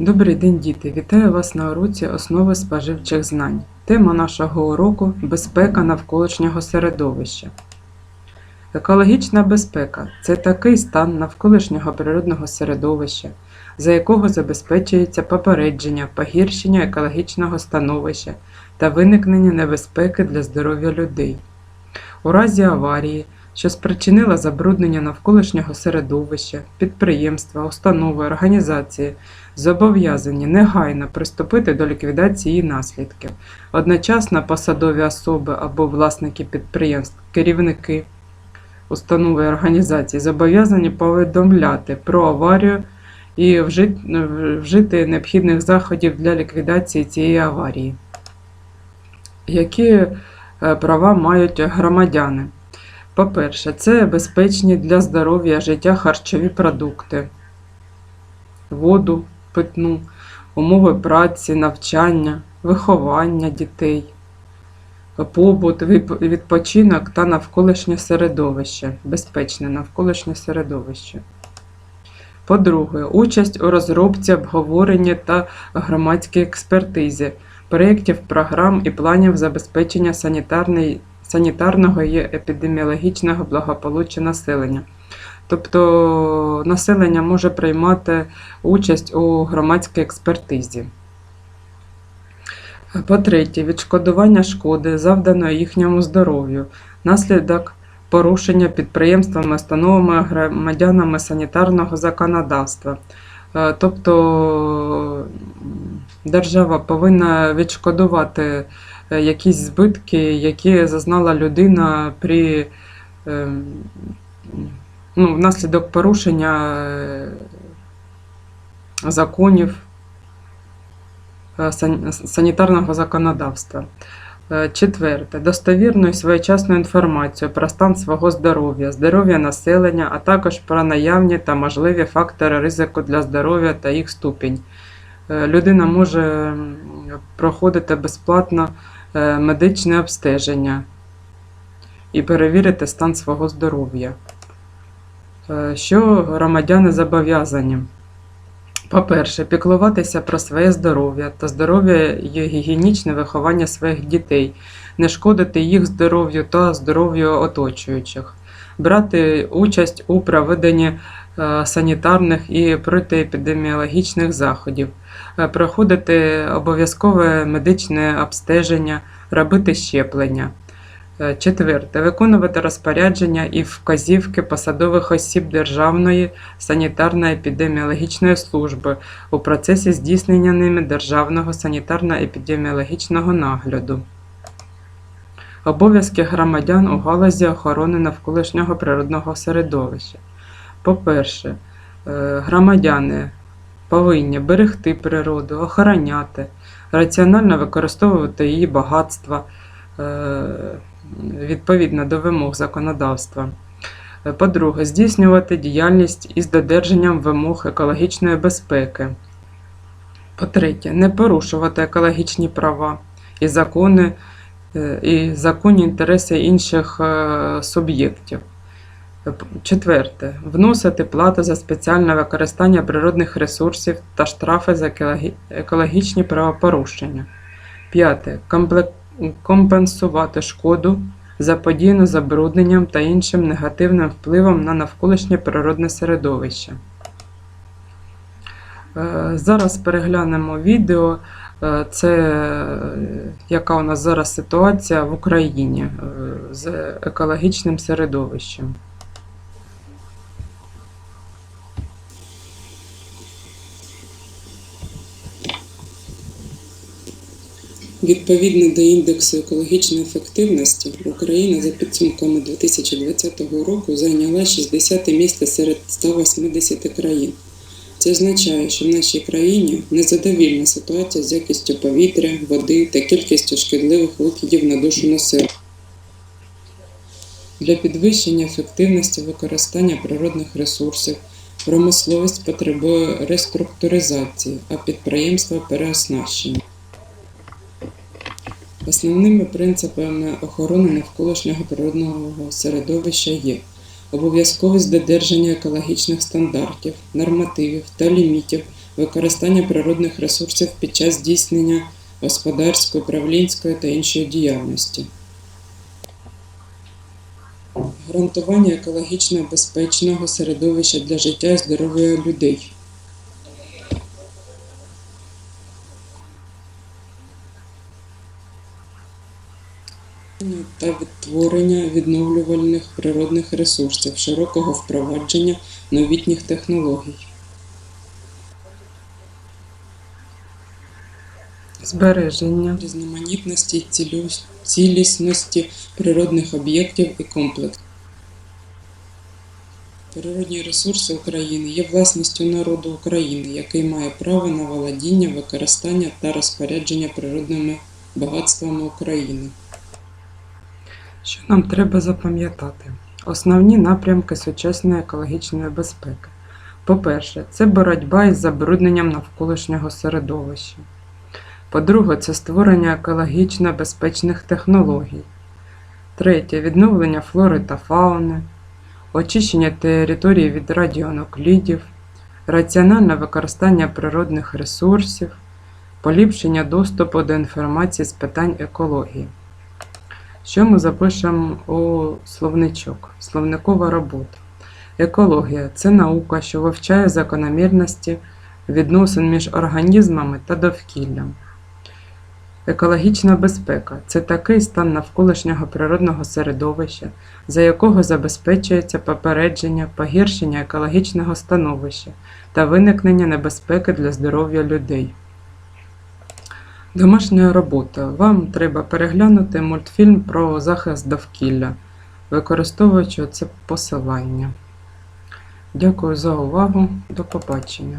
Добрий день, діти! Вітаю вас на уроці основи споживчих знань. Тема нашого уроку безпека навколишнього середовища. Екологічна безпека це такий стан навколишнього природного середовища, за якого забезпечується попередження, погіршення екологічного становища та виникнення небезпеки для здоров'я людей. У разі аварії, що спричинила забруднення навколишнього середовища, підприємства, установи, організації зобов'язані негайно приступити до ліквідації наслідків. Одночасно посадові особи або власники підприємств, керівники установи організації зобов'язані повідомляти про аварію і вжити, вжити необхідних заходів для ліквідації цієї аварії. Які е, права мають громадяни? По-перше, це безпечні для здоров'я життя харчові продукти, воду питну, умови праці, навчання, виховання дітей, побут, відпочинок та навколишнє середовище, безпечне навколишнє середовище. По-друге, участь у розробці, обговоренні та громадській експертизі проєктів програм і планів забезпечення санітарної, санітарного і епідеміологічного благополуччя населення. Тобто населення може приймати участь у громадській експертизі. По-третє, відшкодування шкоди, завданої їхньому здоров'ю, наслідок порушення підприємствами, установами, громадянами санітарного законодавства. Е, Тобто держава повинна відшкодувати е, якісь збитки, які зазнала людина при ем, ну, внаслідок порушення е, законів е, санітарного законодавства. Е, Четверте. Достовірну і своєчасну інформацію про стан свого здоров'я, здоров'я населення, а також про наявні та можливі фактори ризику для здоров'я та їх ступінь. Людина може проходити безплатно медичне обстеження і перевірити стан свого здоров'я. Е, Що громадяни зобов'язані? По-перше, піклуватися про своє здоров'я та здоров'я і гігієнічне виховання своїх дітей, не шкодити їх здоров'ю та здоров'ю оточуючих, брати участь у проведенні е, санітарних і протиепідеміологічних заходів, е, проходити обов'язкове медичне обстеження, робити щеплення. Четверте. Виконувати розпорядження і вказівки посадових осіб Державної санітарно-епідеміологічної служби у процесі здійснення ними державного санітарно-епідеміологічного нагляду. Обов'язки громадян у галузі охорони навколишнього природного середовища. По-перше, е, громадяни повинні берегти природу, охороняти, раціонально використовувати її багатства е, відповідно до вимог законодавства. По-друге, здійснювати діяльність із додержанням вимог екологічної безпеки. По-третє, не порушувати екологічні права і закони, е, і законні інтереси інших е, суб'єктів. Четверте, вносити плату за спеціальне використання природних ресурсів та штрафи за екологічні правопорушення. П'яте. Комплек- компенсувати шкоду заподіяну забрудненням та іншим негативним впливом на навколишнє природне середовище. Е, Зараз переглянемо відео. Е, Це е, яка у нас зараз ситуація в Україні з екологічним середовищем. Відповідно до індексу екологічної ефективності, Україна за підсумками 2020 року зайняла 60 місце серед 180 країн. Це означає, що в нашій країні незадовільна ситуація з якістю повітря, води та кількістю шкідливих викидів на душу населення. Для підвищення ефективності використання природних ресурсів промисловість потребує реструктуризації, а підприємства переоснащення. Основними принципами охорони навколишнього природного середовища є обов'язковість додержання екологічних стандартів, нормативів та лімітів використання природних ресурсів під час здійснення господарської, управлінської та іншої діяльності. Гарантування екологічно безпечного середовища для життя і здоров'я людей. Та відтворення відновлювальних природних ресурсів, широкого впровадження новітніх технологій. Збереження різноманітності і цілісності природних об'єктів і комплексів. Природні ресурси України є власністю народу України, який має право на володіння, використання та розпорядження природними багатствами України. Що нам треба запам'ятати? Основні напрямки сучасної екологічної безпеки. По-перше, це боротьба із забрудненням навколишнього середовища. По-друге, це створення екологічно безпечних технологій. Третє відновлення флори та фауни, очищення території від радіонуклідів, раціональне використання природних ресурсів, поліпшення доступу до інформації з питань екології. Що ми запишемо у словничок? Словникова робота. Екологія це наука, що вивчає закономірності відносин між організмами та довкіллям. Екологічна безпека це такий стан навколишнього природного середовища, за якого забезпечується попередження, погіршення екологічного становища та виникнення небезпеки для здоров'я людей. Домашня робота. Вам треба переглянути мультфільм про захист довкілля, використовуючи це посилання. Дякую за увагу. До побачення.